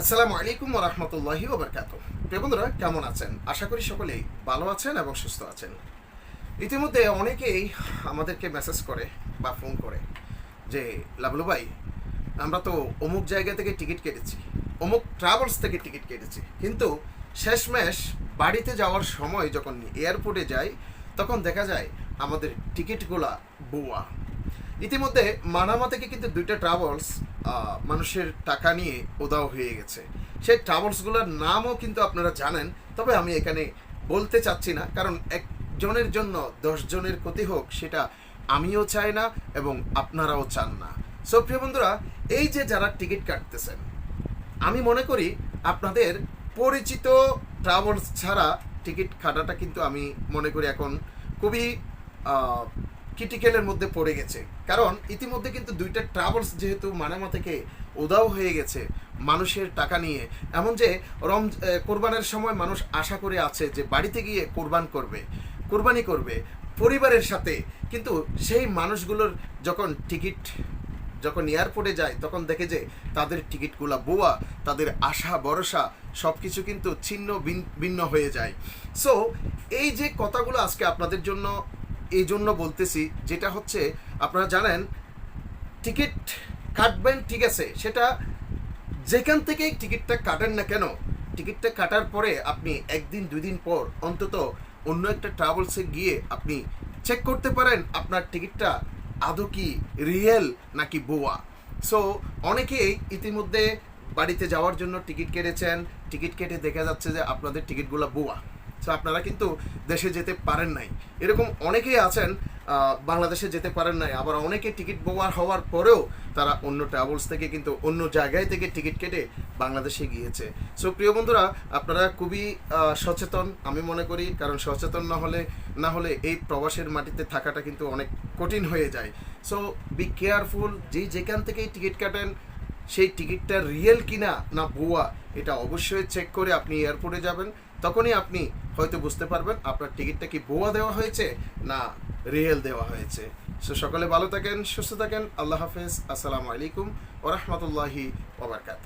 আসসালামু আলাইকুম রহমতুল্লাহি ওবরকাত প্রিয় বন্ধুরা, কেমন আছেন? আশা করি সকলেই ভালো আছেন এবং সুস্থ আছেন। ইতিমধ্যে অনেকেই আমাদেরকে মেসেজ করে বা ফোন করে যে, লাবলু ভাই, আমরা তো অমুক জায়গা থেকে টিকিট কেটেছি, অমুক ট্রাভেলস থেকে টিকিট কেটেছি, কিন্তু শেষমেশ বাড়িতে যাওয়ার সময় যখন এয়ারপোর্টে যাই, তখন দেখা যায় আমাদের টিকিটগুলা বুয়া ইতিমধ্যে মানামা থেকে কিন্তু দুইটা ট্রাভেলস মানুষের টাকা নিয়ে উদাও হয়ে গেছে। সেই ট্রাভেলসগুলোর নামও কিন্তু আপনারা জানেন, তবে আমি এখানে বলতে চাচ্ছি না, কারণ একজনের জন্য দশ জনের ক্ষতি হোক, সেটা আমিও চাই না এবং আপনারাও চান না। সো প্রিয় বন্ধুরা, এই যে যারা টিকিট কাটতেছেন, আমি মনে করি আপনাদের পরিচিত ট্রাভেলস ছাড়া টিকিট কাটাটা কিন্তু আমি মনে করি এখন খুবই ক্রিটিক্যালের মধ্যে পড়ে গেছে। কারণ ইতিমধ্যে কিন্তু দুইটা ট্রাভেলস যেহেতু মানামা থেকে উদাও হয়ে গেছে মানুষের টাকা নিয়ে। এমন যে রম কোরবানের সময় মানুষ আশা করে আছে যে বাড়িতে গিয়ে কোরবান করবে, কোরবানি করবে, পরিবারের সাথে। কিন্তু সেই মানুষগুলোর যখন টিকিট যখন এয়ারপোর্টে যায়, তখন দেখে যে তাদের টিকিটগুলো বোয়া তাদের আশা, ভরসা সব কিছু কিন্তু ছিন্ন ভিন্ন হয়ে যায়। সো এই যে কথাগুলো আজকে আপনাদের জন্য এই জন্য বলতেছি, যেটা হচ্ছে, আপনারা জানেন, টিকিট কাটবেন ঠিক আছে, সেটা যেখান থেকেই টিকিটটা কাটেন না কেন, টিকিটটা কাটার পরে আপনি একদিন দুই দিন পর অন্তত অন্য একটা ট্রাভেলসে গিয়ে আপনি চেক করতে পারেন, আপনার টিকিটটা আদৌ কি রিয়েল নাকি বোয়া সো অনেকেই ইতিমধ্যে বাড়িতে যাওয়ার জন্য টিকিট কেটেছেন, টিকিট কেটে দেখা যাচ্ছে যে আপনাদের টিকিটগুলো বোয়া সো আপনারা কিন্তু দেশে যেতে পারেন নাই। এরকম অনেকেই আছেন বাংলাদেশে যেতে পারেন নাই। আবার অনেকে টিকিট বোয়ার হওয়ার পরেও তারা অন্য ট্রাভেলস থেকে কিন্তু অন্য জায়গায় থেকে টিকিট কেটে বাংলাদেশে গিয়েছে। সো প্রিয় বন্ধুরা, আপনারা খুবই সচেতন, আমি মনে করি, কারণ সচেতন না হলে না হলে এই প্রবাসের মাটিতে থাকাটা কিন্তু অনেক কঠিন হয়ে যায়। সো বি কেয়ারফুল যেই যেখান থেকেই টিকিট কাটেন সেই টিকিটটা রিয়েল কিনা না ভুয়া, এটা অবশ্যই চেক করে আপনি এয়ারপোর্টে যাবেন। তখনই আপনি হয়তো বুঝতে পারবেন আপনার টিকিটটা কি ভুয়া দেওয়া হয়েছে না রিয়েল দেওয়া হয়েছে। সো সকলে ভালো থাকেন, সুস্থ থাকেন, আল্লাহ হাফেজ, আসসালামু আলাইকুম ওরহমতুল্লাহি ওবরকাত